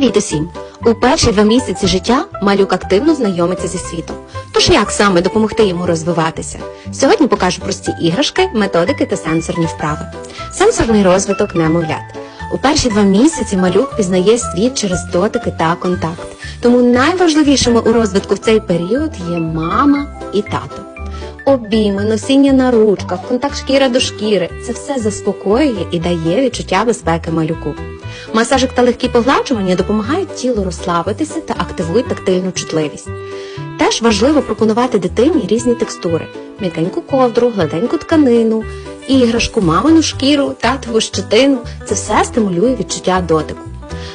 Привіт усім! У перші два місяці життя малюк активно знайомиться зі світом. Тож як саме допомогти йому розвиватися? Сьогодні покажу прості іграшки, методики та сенсорні вправи. Сенсорний розвиток немовлят. У перші два місяці малюк пізнає світ через дотики та контакт. Тому найважливішими у розвитку в цей період є мама і тато. Обійми, носіння на ручках, контакт шкіра до шкіри це все заспокоює і дає відчуття безпеки малюку. Масажик та легкі погладжування допомагають тілу розслабитися та активують тактильну чутливість. Теж важливо пропонувати дитині різні текстури: м'якеньку ковдру, гладеньку тканину, іграшку, мамину шкіру, татову щетину. Це все стимулює відчуття дотику.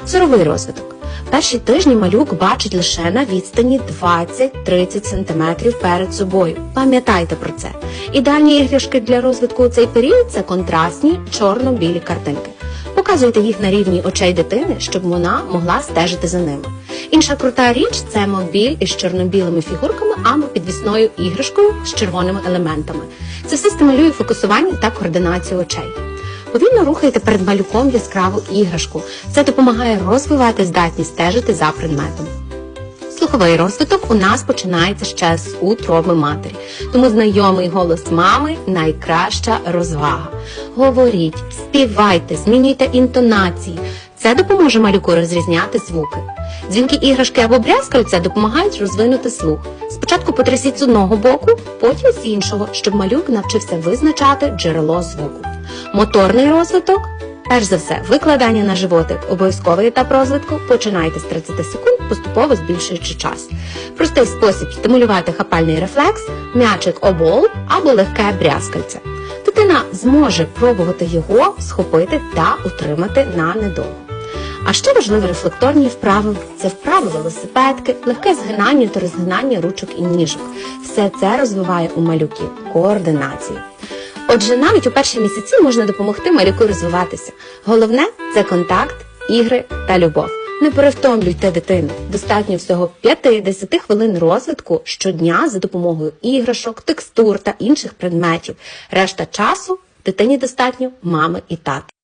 Зоровий розвиток. Перші тижні малюк бачить лише на відстані 20-30 см перед собою. Пам'ятайте про це. Ідеальні іграшки для розвитку у цей період це контрастні чорно-білі картинки. Показуйте їх на рівні очей дитини, щоб вона могла стежити за ними. Інша крута річ це мобіль із чорно-білими фігурками або підвісною іграшкою з червоними елементами. Це все стимулює фокусування та координацію очей. Повільно рухайте перед малюком яскраву іграшку. Це допомагає розвивати здатність стежити за предметом. Слуховий розвиток у нас починається ще з утроби матері, тому знайомий голос мами найкраща розвага. Говоріть, співайте, змінюйте інтонації. Це допоможе малюку розрізняти звуки. Дзвінки іграшки або брязкальця допомагають розвинути слух. Спочатку потрясіть з одного боку, потім з іншого, щоб малюк навчився визначати джерело звуку. Моторний розвиток. Перш за все, викладання на животик обов'язковий етап розвитку. Починайте з 30 секунд, поступово збільшуючи час. Простий спосіб стимулювати хапальний рефлекс, м'ячик обол або легке брязкальце. Дитина зможе пробувати його схопити та утримати на недовго. А ще важливі рефлекторні вправи це вправи велосипедки, легке згинання та розгинання ручок і ніжок. Все це розвиває у малюків координацію. Отже, навіть у перші місяці можна допомогти малюку розвиватися. Головне це контакт, ігри та любов. Не перевтомлюйте дитину. Достатньо всього 5-10 хвилин розвитку щодня за допомогою іграшок, текстур та інших предметів. Решта часу дитині достатньо мами і тата.